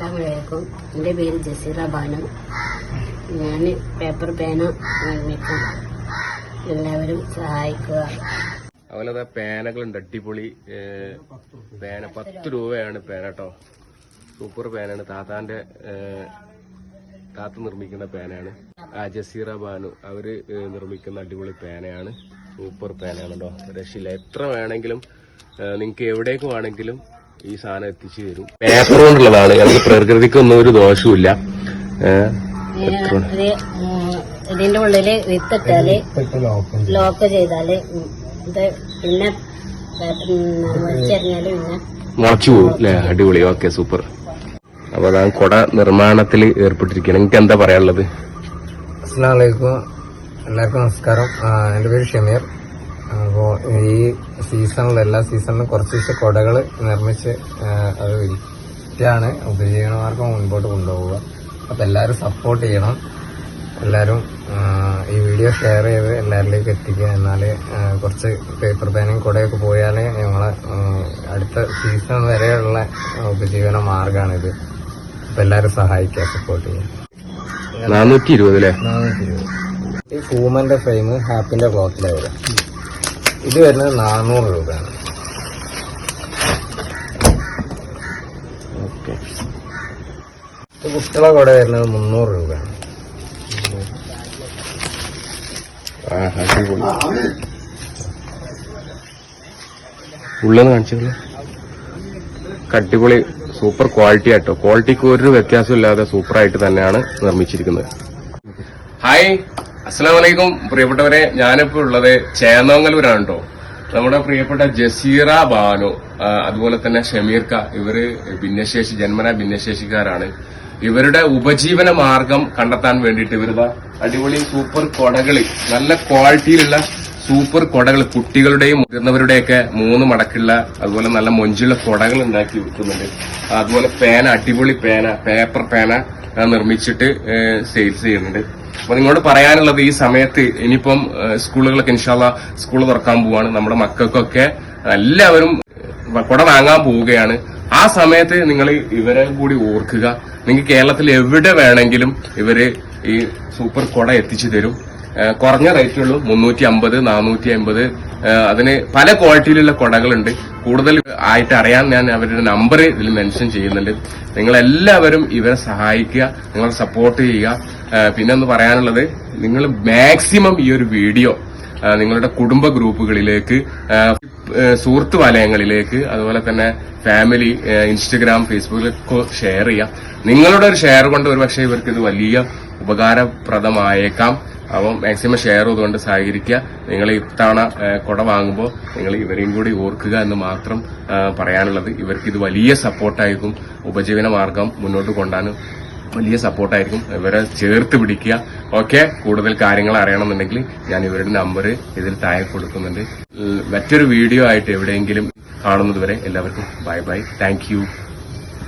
അസ്സാമലൈക്കും എന്റെ പേര് ജസീറ ബാനു. ഞാൻ പേപ്പർ പേന നിർമ്മിക്കും എല്ലാവരും സഹായിക്കുക. അതുപോലെ അതാ പേനകളുണ്ട് അടിപൊളി പേന. പത്ത് രൂപയാണ് പേന കേട്ടോ സൂപ്പർ പേനാണ്. താത്താന്റെ താത്ത നിർമ്മിക്കുന്ന പേനയാണ് ആ ജസീറ ബാനു. അവർ നിർമ്മിക്കുന്ന അടിപൊളി പേനയാണ്. സൂപ്പർ പേനയാണ് കേട്ടോ രക്ഷയില്ല. എത്ര വേണമെങ്കിലും നിങ്ങൾക്ക് എവിടേക്ക് വേണമെങ്കിലും ഈ സാധനം എത്തിച്ചു തരും. പേപ്പർ കൊണ്ടുള്ളതാണ്. ഞങ്ങൾക്ക് പ്രകൃതിക്കൊന്നും ഒരു ദോഷവുമില്ല. ഏ, ഇതിന്റെ ഉള്ളിൽ വിത്തിട്ടാൽ ലോക്ക് ചെയ്താൽ ഇത് പിന്നെ മുളച്ചെറിഞ്ഞാൽ പിന്നെ മുളച്ചു പോകും. അല്ലേ അടിപൊളി. ഓക്കെ സൂപ്പർ അപ്പൊ ഞാൻ കുട നിർമ്മാണത്തിൽ ഏർപ്പെട്ടിരിക്കുകയാണ് നിങ്ങൾക്ക് എന്താ പറയാനുള്ളത്? അസ്സാം വലൈക്കും എല്ലാവർക്കും നമസ്കാരം. എന്റെ എന്റെ പേര് ഷമീർ. അപ്പോൾ ഈ സീസണിൽ എല്ലാ സീസണിലും കുറച്ച് ദിവസം കുടകൾ നിർമ്മിച്ച് അത് വിറ്റാണ് ഉപജീവനമാർഗം മുൻപോട്ട് കൊണ്ടുപോവുക. അപ്പോൾ എല്ലാവരും സപ്പോർട്ട് ചെയ്യണം. എല്ലാവരും ഈ വീഡിയോ ഷെയർ ചെയ്ത് എല്ലാവരിലേക്ക് എത്തിക്കുക. എന്നാൽ കുറച്ച് പേപ്പർ പേനയും കുടയൊക്കെ പോയാൽ ഞങ്ങളെ അടുത്ത സീസൺ വരെയുള്ള ഉപജീവന മാർഗമാണിത് അപ്പോൾ എല്ലാവരും സഹായിക്കുക സപ്പോർട്ട് ചെയ്യുക. നാനൂറ്റി ഇരുപത് അല്ലേ നാനൂറ്റി ഇരുപത്. ഈ ഫൂമന്റെ ഫ്രെയിം ഹാപ്പിന്റെ ക്ലോത്തിലാണ് വരിക. ഇത് വരുന്നത് നാനൂറ് രൂപയാണ്. ഓക്കെ. ഇത് കുട്ടികളെ കൂടെ വരുന്നത് മുന്നൂറ് രൂപയാണ്. ഉള്ളെന്ന് കാണിച്ചോളൂ അടിപൊളി സൂപ്പർ ക്വാളിറ്റി ആട്ടോ. ക്വാളിറ്റിക്ക് ഒരു വ്യത്യാസം ഇല്ലാതെ സൂപ്പറായിട്ട് തന്നെയാണ് നിർമ്മിച്ചിരിക്കുന്നത്. ഹായ് അസ്സലാം വലൈക്കും പ്രിയപ്പെട്ടവരെ ഞാനിപ്പോ ഉള്ളത് ചേന്നോങ്ങലൂരാണ് കേട്ടോ നമ്മുടെ പ്രിയപ്പെട്ട ജസീറ ബാനു അതുപോലെ തന്നെ ഷമീർക്ക ഇവർ ഭിന്നശേഷി ജന്മന ഭിന്നശേഷിക്കാരാണ്. ഇവരുടെ ഉപജീവന മാർഗം കണ്ടെത്താൻ വേണ്ടിയിട്ട് ഇവരുടെ അടിപൊളി സൂപ്പർ കൊടകളി നല്ല ക്വാളിറ്റിയിലുള്ള സൂപ്പർ കൊടകൾ കുട്ടികളുടെയും മുതിർന്നവരുടെയൊക്കെ മൂന്ന് മടക്കുള്ള അതുപോലെ നല്ല മൊഞ്ചുള്ള കൊടകൾ ഉണ്ടാക്കി വിൽക്കുന്നുണ്ട്. അതുപോലെ പേന അടിപൊളി പേന പേപ്പർ പേന നിർമ്മിച്ചിട്ട് സെയിൽസ് ചെയ്യുന്നുണ്ട്. അപ്പൊ നിങ്ങളോട് പറയാനുള്ളത് ഈ സമയത്ത് ഇനിയിപ്പം സ്കൂളുകളൊക്കെ ഇൻഷാല്ല സ്കൂൾ തുറക്കാൻ പോവാണ്. നമ്മുടെ മക്കൾക്കൊക്കെ എല്ലാവരും കുട വാങ്ങാൻ പോവുകയാണ്. ആ സമയത്ത് നിങ്ങൾ ഇവരെ കൂടി ഓർക്കുക. നിങ്ങൾക്ക് കേരളത്തിൽ എവിടെ വേണമെങ്കിലും ഇവർ ഈ സൂപ്പർ കുട എത്തിച്ചു തരും. കുറഞ്ഞ റേറ്റ് ഉള്ളൂ. മുന്നൂറ്റി അമ്പത് നാനൂറ്റി അമ്പത് അതിന് പല ക്വാളിറ്റിയിലുള്ള കുടകളുണ്ട്. കൂടുതൽ ആയിട്ട് അറിയാൻ ഞാൻ അവരുടെ നമ്പർ ഇതിൽ മെൻഷൻ ചെയ്യുന്നുണ്ട്. നിങ്ങൾ എല്ലാവരും ഇവരെ സഹായിക്കുക നിങ്ങളെ സപ്പോർട്ട് ചെയ്യുക. പിന്നെ ഒന്ന് പറയാനുള്ളത് നിങ്ങൾ മാക്സിമം ഈ ഒരു വീഡിയോ നിങ്ങളുടെ കുടുംബ ഗ്രൂപ്പുകളിലേക്ക് സുഹൃത്തു വലയങ്ങളിലേക്ക് അതുപോലെ തന്നെ ഫാമിലി ഇൻസ്റ്റഗ്രാം ഫേസ്ബുക്കിലൊക്കെ ഷെയർ ചെയ്യുക. നിങ്ങളുടെ ഒരു ഷെയർ കൊണ്ട് ഒരുപക്ഷെ ഇവർക്ക് ഇത് വലിയ ഉപകാരപ്രദമായേക്കാം. അപ്പം മാക്സിമം ഷെയർ ചെയ്തുകൊണ്ട് സഹകരിക്കുക. നിങ്ങൾ ഇത്തവണ കുട വാങ്ങുമ്പോൾ നിങ്ങൾ ഇവരെയും കൂടി ഓർക്കുക എന്ന് മാത്രം പറയാനുള്ളത്. ഇവർക്ക് ഇത് വലിയ സപ്പോർട്ടായിരിക്കും ഉപജീവന മാർഗം മുന്നോട്ട് കൊണ്ടാനും വലിയ സപ്പോർട്ടായിരിക്കും ഇവരെ ചേർത്ത് പിടിക്കുക. ഓക്കെ? കൂടുതൽ കാര്യങ്ങൾ അറിയണമെന്നുണ്ടെങ്കിൽ ഞാൻ ഇവരുടെ നമ്പർ ഇതിൽ താഴെ കൊടുക്കുന്നുണ്ട്. മറ്റൊരു വീഡിയോ ആയിട്ട് എവിടെയെങ്കിലും കാണുന്നതുവരെ എല്ലാവർക്കും ബൈ ബൈ താങ്ക്